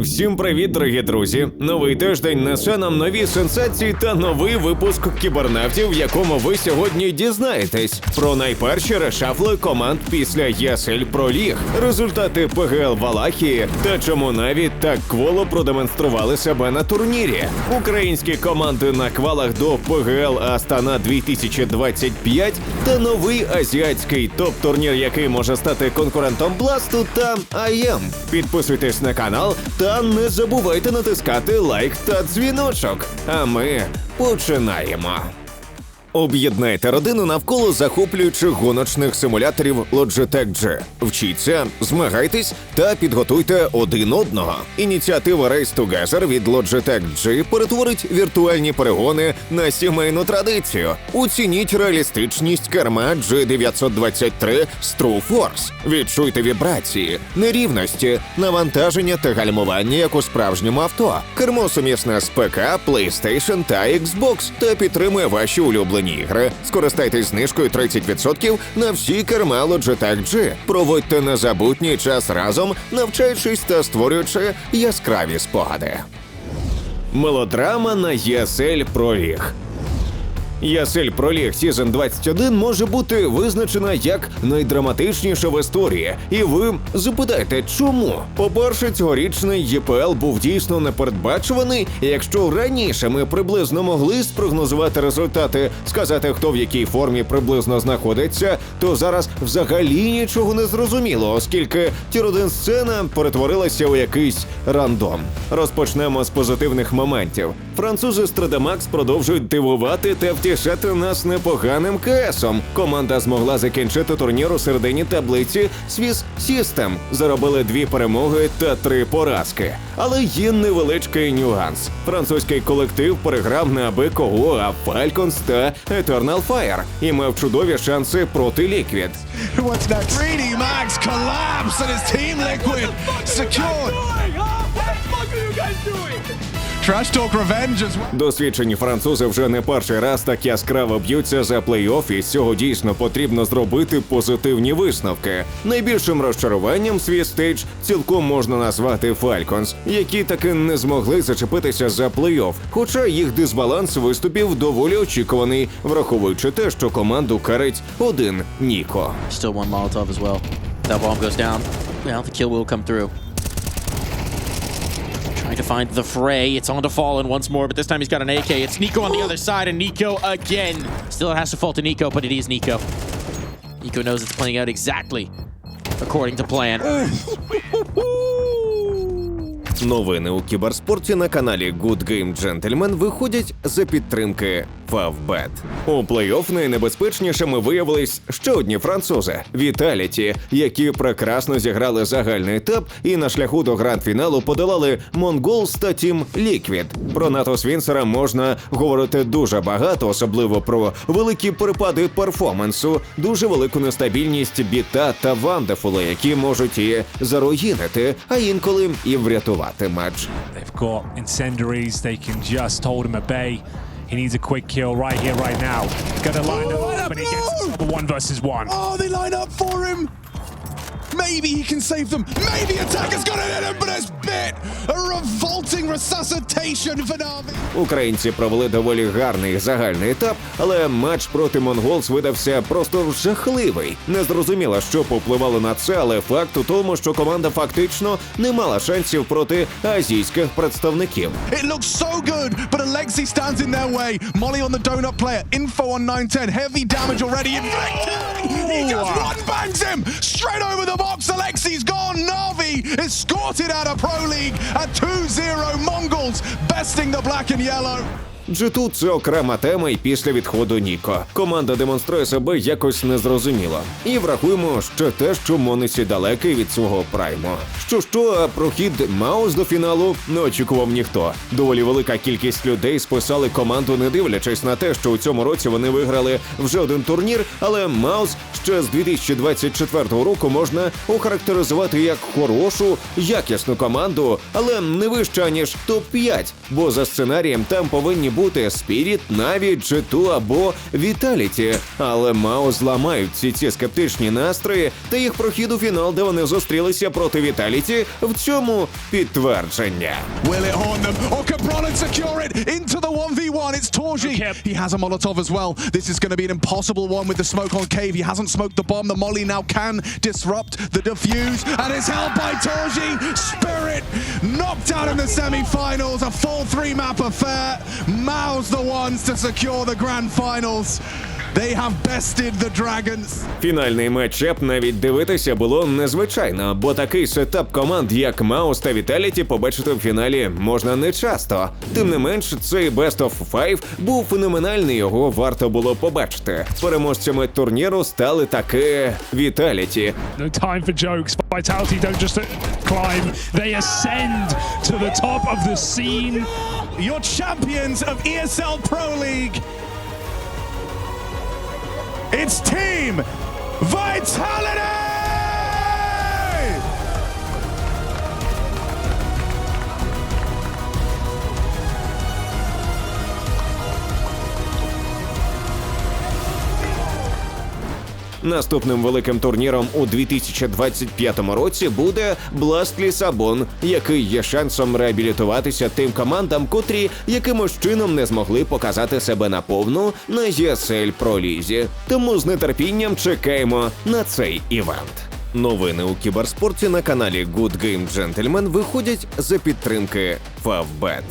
Всім привіт, дорогі друзі! Новий тиждень несе нам нові сенсації та новий випуск кібернавтів, в якому ви сьогодні дізнаєтесь про найперші решафли команд після ЄСЛ Проліг, результати ПГЛ Валахії та чому навіть так кволо продемонстрували себе на турнірі. Українські команди на квалах до ПГЛ Астана 2025 та новий азіатський топ-турнір, який може стати конкурентом Бласту та АЄМ. Підписуйтесь на канал та не забувайте натискати лайк та дзвіночок. А ми починаємо. Об'єднайте родину навколо захоплюючих гоночних симуляторів Logitech G. Вчіться, змагайтесь та підготуйте один одного. Ініціатива Race Together від Logitech G перетворить віртуальні перегони на сімейну традицію. Оцініть реалістичність керма G923 з True Force. Відчуйте вібрації, нерівності, навантаження та гальмування як у справжньому авто. Кермо сумісне з ПК, PlayStation та Xbox та підтримує ваші улюблені ігри. Скористайтесь знижкою 30% на всі керма Logitech G. Проводьте незабутній час разом, навчаючись та створюючи яскраві спогади. Мелодрама на ЄСЛ Проліг. Ясель Проліг Сізон 21 може бути визначена як найдраматичніша в історії. І ви запитаєте, чому? По-перше, цьогорічний ЄПЛ був дійсно непередбачуваний. Якщо раніше ми приблизно могли спрогнозувати результати, сказати, хто в якій формі приблизно знаходиться, то зараз взагалі нічого не зрозуміло, оскільки тір-1 сцена перетворилася у якийсь рандом. Розпочнемо з позитивних моментів. Французи з 3D продовжують дивувати та втішати нас непоганим КСом. Команда змогла закінчити турнір у середині таблиці Swiss System. Заробили дві перемоги та три поразки. Але є невеличкий нюанс. Французький колектив переграв на аби кого, а Falcons та Eternal Fire і мав чудові шанси проти Liquid. What's next? 3D Max collapse and his team Liquid secured. Trash Talk Revenge as well. Досвідчені французи вже не перший раз так яскраво б'ються за плей-офф, і з цього дійсно потрібно зробити позитивні висновки. Найбільшим розчаруванням свій стейдж цілком можна назвати Falcons, які таки не змогли зачепитися за плей-офф, хоча їх дисбаланс виступів доволі очікуваний, враховуючи те, що команду карить один Ніко. Still one Molotov as well. That bomb goes down. Now the kill will come through. To find the fray. It's on to Fallen once more, but this time he's got an AK. It's Nico on the other side, and Nico again. Still it has to fall to Nico, but it is Nico. Nico knows it's playing out exactly according to plan. Новини у кіберспорті на каналі Good Game Gentleman виходять за підтримки Favbet. У плей-офф найнебезпечнішими виявились ще одні французи Віталіті, які прекрасно зіграли загальний етап і на шляху до гранд-фіналу подолали Монголс та Тім Ліквід. Про НАТО Свінсера можна говорити дуже багато, особливо про великі перепади перформансу, дуже велику нестабільність біта та вандефула, які можуть і заруїнити, а інколи і врятувати flat match. They've got incendiaries. They can just hold him at bay. He needs a quick kill right here, right now. Gonna line oh, up, line up and he gets one versus one. Oh, they line up for him. Maybe he can save them. Maybe attacker's gonna hit him, but it's bit. A revolting resuscitation for Navi. Українці провели доволі гарний загальний етап, але матч проти Монголс видався просто жахливий. Незрозуміло, що попливало на це, але факт у тому, що команда фактично не мала шансів проти азійських представників. It looks so good, but Alexi stands in their way. Molly on the donut player. Info on 910. Heavy damage already inflicted. He just one bangs him straight over the box. Alexi's gone. Navi escorted out of Pro League at 2-0 Mongols, besting the black and yellow. G2 – це окрема тема і після відходу Ніко. Команда демонструє себе якось незрозуміло. І врахуємо ще те, що Монесі далекий від свого прайму. Що що, а прохід Маус до фіналу не очікував ніхто. Доволі велика кількість людей списали команду, не дивлячись на те, що у цьому році вони виграли вже один турнір, але Маус ще з 2024 року можна охарактеризувати як хорошу, якісну команду, але не вища ніж топ 5 бо за сценарієм там повинні бути Спіріт, Наві, G2 або Віталіті. Але Мао зламають всі ці скептичні настрої та їх прохід у фінал, де вони зустрілися проти Віталіті, в цьому підтвердження. Will it haunt them? Or can Bronn secure it into the 1v1? It's Torji. He has a Molotov as well. This is going to be an impossible one with the smoke on Cave. He hasn't smoked the bomb. The Molly now can disrupt the defuse. And it's held by Torji. Spirit knocked out in the semi-finals. A full three-map affair. Mao's the ones to secure the grand finals. They have bested the Dragons. Фінальний матчап навіть дивитися було незвичайно, бо такий сетап команд, як Маус та Віталіті, побачити в фіналі можна не часто. Тим не менш, цей Best of Five був феноменальний, його варто було побачити. Переможцями турніру стали таки Віталіті. No time for jokes. Vitality don't just climb, they ascend to the top of the scene. Your champions of ESL Pro League. It's Team Vitality! Наступним великим турніром у 2025 році буде Blast Лісабон, який є шансом реабілітуватися тим командам, котрі якимось чином не змогли показати себе наповну на ESL Pro Лізі. Тому з нетерпінням чекаємо на цей івент. Новини у кіберспорті на каналі Good Game Gentleman виходять за підтримки Favbet.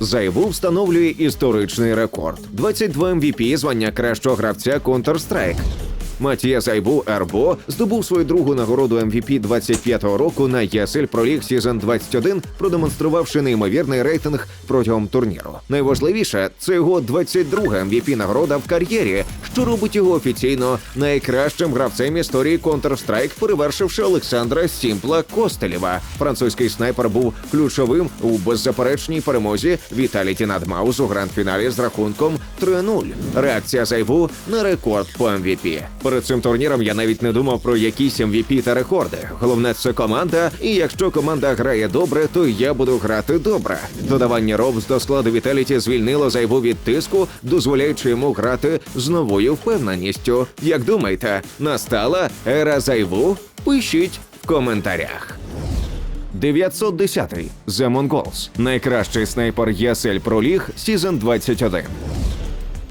Зайву встановлює історичний рекорд: 22 MVP звання кращого гравця Counter-Strike. Матія Зайбу Ербо здобув свою другу нагороду MVP 25-го року на Pro League Season 21, продемонструвавши неймовірний рейтинг протягом турніру. Найважливіше це його 22-га MVP нагорода в кар'єрі, що робить його офіційно найкращим гравцем історії Counter-Strike, перевершивши Олександра Сімпла Костелєва. Французький снайпер був ключовим у беззаперечній перемозі Віталіті над Маус у гранд-фіналі з рахунком 3-0. Реакція Зайву на рекорд по MVP. Перед цим турніром я навіть не думав про якісь MVP та рекорди. Головне це команда, і якщо команда грає добре, то я буду грати добре. Додавання Робс до складу Віталіті звільнило зайву від тиску, дозволяючи йому грати з новою впевненістю. Як думаєте, настала ера зайву? Пишіть в коментарях. 910-й The Mongols. Найкращий снайпер Pro League Season 21.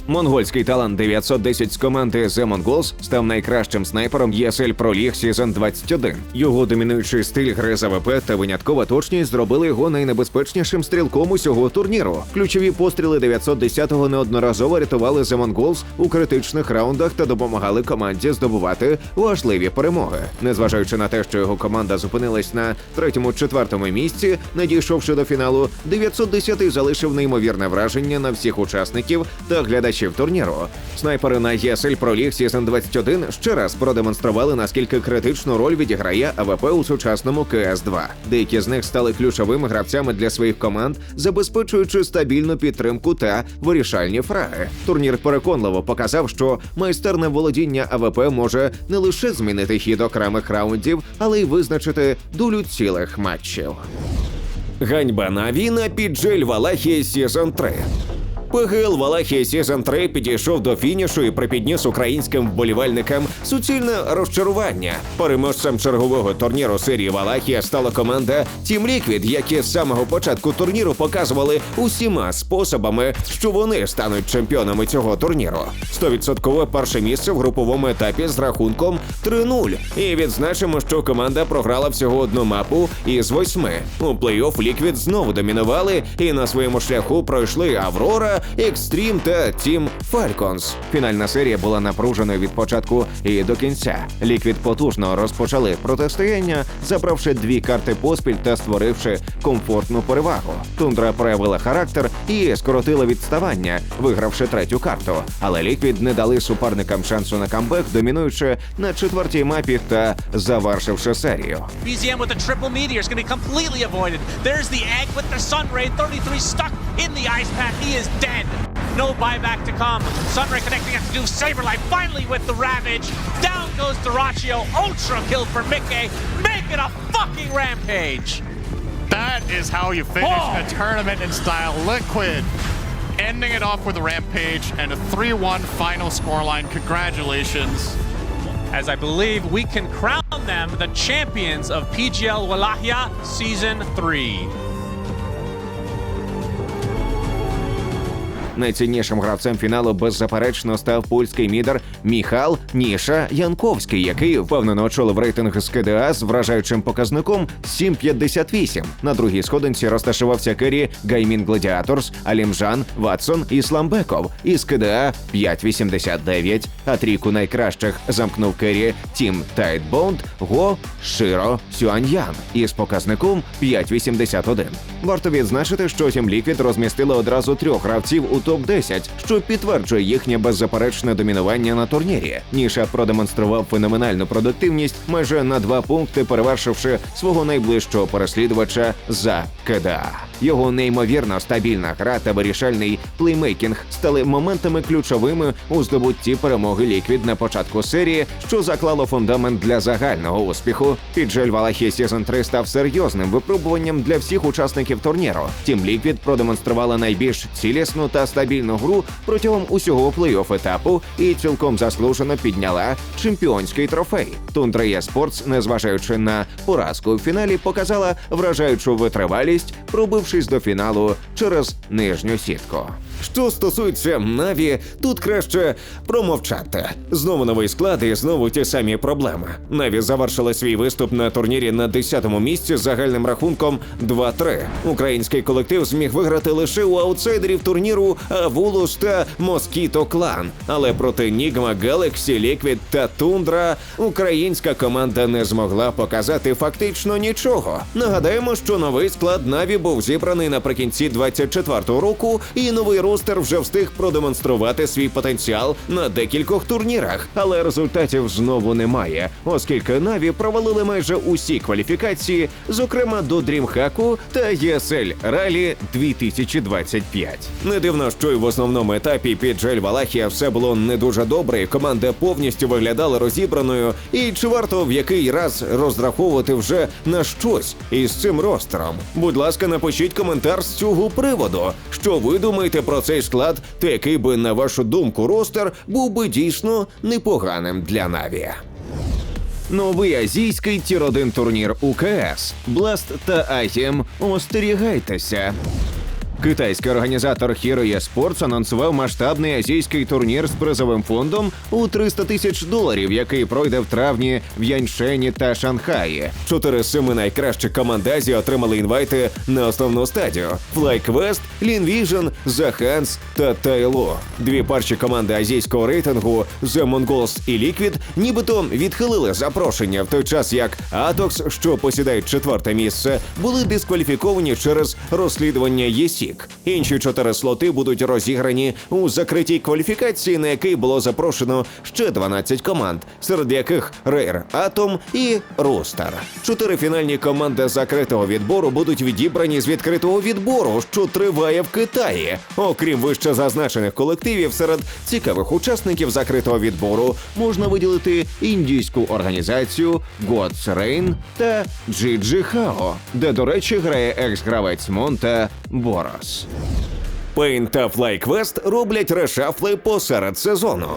Монгольський талант 910 з команди The Mongols став найкращим снайпером ESL Pro League Season 21. Його домінуючий стиль гри з АВП та виняткова точність зробили його найнебезпечнішим стрілком усього турніру. Ключові постріли 910-го неодноразово рятували The Mongols у критичних раундах та допомагали команді здобувати важливі перемоги. Незважаючи на те, що його команда зупинилась на третьому-четвертому місці, надійшовши до фіналу, 910-й залишив неймовірне враження на всіх учасників та глядачів турніру. Снайпери на ESL Pro League Season 21 ще раз продемонстрували, наскільки критичну роль відіграє АВП у сучасному cs 2 Деякі з них стали ключовими гравцями для своїх команд, забезпечуючи стабільну підтримку та вирішальні фраги. Турнір переконливо показав, що майстерне володіння АВП може не лише змінити хід окремих раундів, але й визначити долю цілих матчів. Ганьба Наві на піджель Валахії Season 3. ПГЛ Валахія Season 3 підійшов до фінішу і припідніс українським вболівальникам суцільне розчарування. Переможцем чергового турніру серії Валахія стала команда Team Liquid, які з самого початку турніру показували усіма способами, що вони стануть чемпіонами цього турніру. 100% перше місце в груповому етапі з рахунком 3-0. І відзначимо, що команда програла всього одну мапу із восьми. У плей-офф Liquid знову домінували і на своєму шляху пройшли Аврора, Екстрім та Team Falcons. Фінальна серія була напруженою від початку і до кінця. Ліквід потужно розпочали протистояння, забравши дві карти поспіль та створивши комфортну перевагу. Тундра проявила характер і скоротила відставання, вигравши третю карту. Але Ліквід не дали суперникам шансу на камбек, домінуючи на четвертій мапі та завершивши серію. BZM with the triple meteor is going to be completely avoided. There's the egg with the sun ray. 33 stuck in the ice pack. He is dead. No buyback to come. Sunray connecting up to do Saberlight finally with the Ravage. Down goes Duraccio. Ultra kill for Mickey. Make it a fucking rampage. That is how you finish Oh. a tournament in style. Liquid ending it off with a rampage and a 3-1 final scoreline. Congratulations. As I believe we can crown them the champions of PGL Wallachia Season 3. Найціннішим гравцем фіналу беззаперечно став польський мідер Міхал Ніша Янковський, який впевнено очолив рейтинг з КДА з вражаючим показником 7,58. На другій сходинці розташувався Керрі Гаймін Гладіаторс, Алімжан, Ватсон і Сламбеков із КДА 5,89. А трійку найкращих замкнув Керрі Тім Тайтбонд Го Широ Сюаньян із показником 5,81. Варто відзначити, що Team Liquid розмістили одразу трьох гравців у топ-10, що підтверджує їхнє беззаперечне домінування на турнірі. Ніша продемонстрував феноменальну продуктивність, майже на два пункти перевершивши свого найближчого переслідувача за КДА. Його неймовірно стабільна гра та вирішальний плеймейкінг стали моментами ключовими у здобутті перемоги Ліквід на початку серії, що заклало фундамент для загального успіху. Піджель Валахі Season 3 став серйозним випробуванням для всіх учасників турніру. Тім Ліквід продемонструвала найбільш цілісну та стабільну гру протягом усього плей-офф етапу і цілком заслужено підняла чемпіонський трофей. Тундра спортс, незважаючи на поразку в фіналі, показала вражаючу витривалість, пробившись до фіналу через нижню сітку. Що стосується Наві, тут краще промовчати. Знову новий склад і знову ті самі проблеми. Наві завершили свій виступ на турнірі на 10-му місці з загальним рахунком 2-3. Український колектив зміг виграти лише у аутсайдерів турніру Авулус та Москіто Клан. Але проти Нігма, Galaxy, Liquid та Тундра українська команда не змогла показати фактично нічого. Нагадаємо, що новий склад Наві був зібраний наприкінці 24-го року, і новий ростер вже встиг продемонструвати свій потенціал на декількох турнірах, але результатів знову немає, оскільки Наві провалили майже усі кваліфікації, зокрема до Дрімхаку та ESL Ралі 2025. Не дивно, що й в основному етапі під Джель Валахія все було не дуже добре, і команда повністю виглядала розібраною. І чи варто в який раз розраховувати вже на щось із цим ростером? Будь ласка, напишіть коментар з цього приводу. Що ви думаєте про цей склад, та який би, на вашу думку, ростер був би дійсно непоганим для Наві? Новий азійський тір 1 турнір УКС. Бласт та Айхем. Остерігайтеся. Китайський організатор Hero Esports анонсував масштабний азійський турнір з призовим фондом у 300 тисяч доларів, який пройде в травні в Яньшені та Шанхаї. Чотири семи найкращих команд Азії отримали інвайти на основну стадію: FlyQuest, The Hands та Тайло. Дві перші команди азійського рейтингу The Mongols і Liquid нібито відхилили запрошення в той час, як Atox, що посідають четверте місце, були дискваліфіковані через розслідування ЄСІК. Інші чотири слоти будуть розіграні у закритій кваліфікації, на який було запрошено ще 12 команд, серед яких Rare Atom і Rooster. Чотири фінальні команди закритого відбору будуть відібрані з відкритого відбору, що триває в Китаї. Окрім вище зазначених колективів, серед цікавих учасників закритого відбору можна виділити індійську організацію God's Rain та GG Hao, де, до речі, грає екс-гравець Монта Борос. Pain та FlyQuest роблять решафли посеред сезону.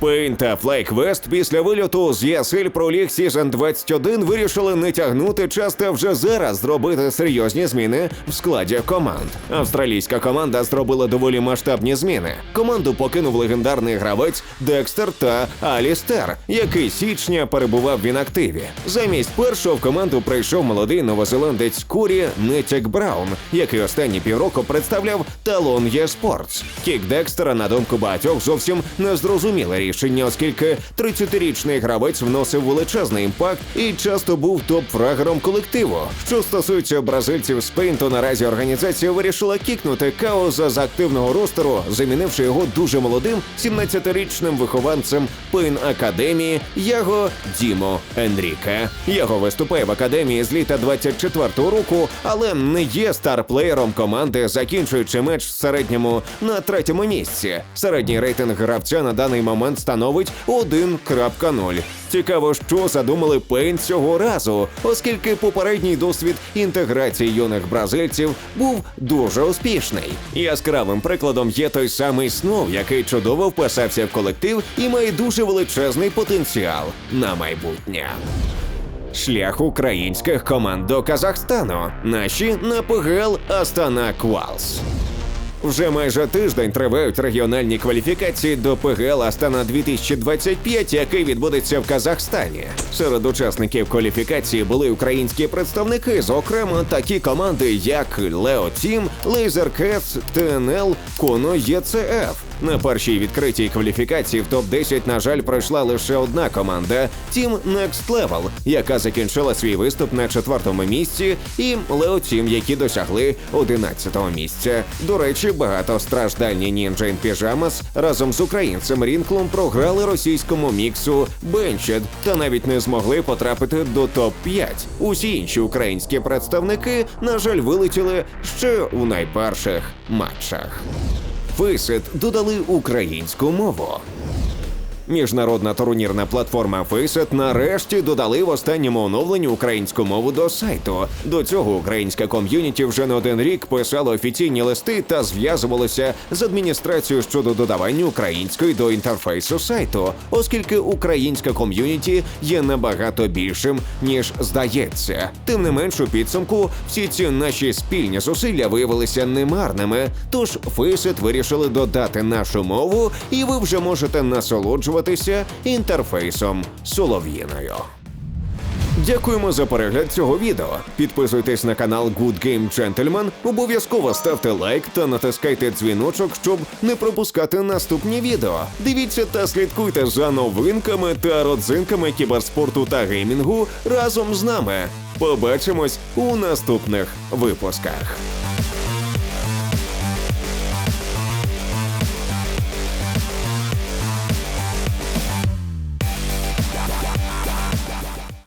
Pain та FlyQuest після вильоту з Pro League Season 21 вирішили не тягнути час та вже зараз зробити серйозні зміни в складі команд. Австралійська команда зробила доволі масштабні зміни. Команду покинув легендарний гравець Декстер та Алістер, який січня перебував в інактиві. Замість першого в команду прийшов молодий новозеландець Курі Нетік Браун, який останні півроку представляв Талон Єспортс. Кік Декстера, на думку багатьох, зовсім не зрозуміле рішення, оскільки 30-річний гравець вносив величезний імпакт і часто був топ-фрагером колективу. Що стосується бразильців з Пейн, то наразі організація вирішила кікнути Каоза з активного ростеру, замінивши його дуже молодим 17-річним вихованцем Пейн Академії Яго Дімо Енріке. Яго виступає в академії з літа 24-го року, але не є старплеєром команди, закінчуючи матч в середньому на третьому місці. Середній рейтинг гравця на даний момент становить 1.0. Цікаво, що задумали Paint цього разу, оскільки попередній досвід інтеграції юних бразильців був дуже успішний. Яскравим прикладом є той самий Сноу, який чудово вписався в колектив і має дуже величезний потенціал на майбутнє. Шлях українських команд до Казахстану. Наші на ПГЛ Астана Квалс. Вже майже тиждень тривають регіональні кваліфікації до ПГЛ Астана 2025, який відбудеться в Казахстані. Серед учасників кваліфікації були українські представники, зокрема такі команди, як Лео Тім, Лейзер Кетс, ТНЛ, Коно ЄЦФ. На першій відкритій кваліфікації в топ-10, на жаль, пройшла лише одна команда Team Next Level, яка закінчила свій виступ на четвертому місці, і Leo Team, які досягли 11-го місця. До речі, багатостраждальні Ninja in Pyjamas разом з українцем Рінклом програли російському міксу Benched та навіть не змогли потрапити до топ-5. Усі інші українські представники, на жаль, вилетіли ще у найперших матчах. Фейсет додали українську мову. Міжнародна турнірна платформа Faceit нарешті додали в останньому оновленні українську мову до сайту. До цього українська ком'юніті вже не один рік писало офіційні листи та зв'язувалося з адміністрацією щодо додавання української до інтерфейсу сайту, оскільки українська ком'юніті є набагато більшим ніж здається. Тим не менш, у підсумку всі ці наші спільні зусилля виявилися немарними. Тож Faceit вирішили додати нашу мову, і ви вже можете насолоджуватися інтерфейсом Солов'їною. Дякуємо за перегляд цього відео. Підписуйтесь на канал Good Game Gentleman, обов'язково ставте лайк та натискайте дзвіночок, щоб не пропускати наступні відео. Дивіться та слідкуйте за новинками та родзинками кіберспорту та геймінгу разом з нами. Побачимось у наступних випусках.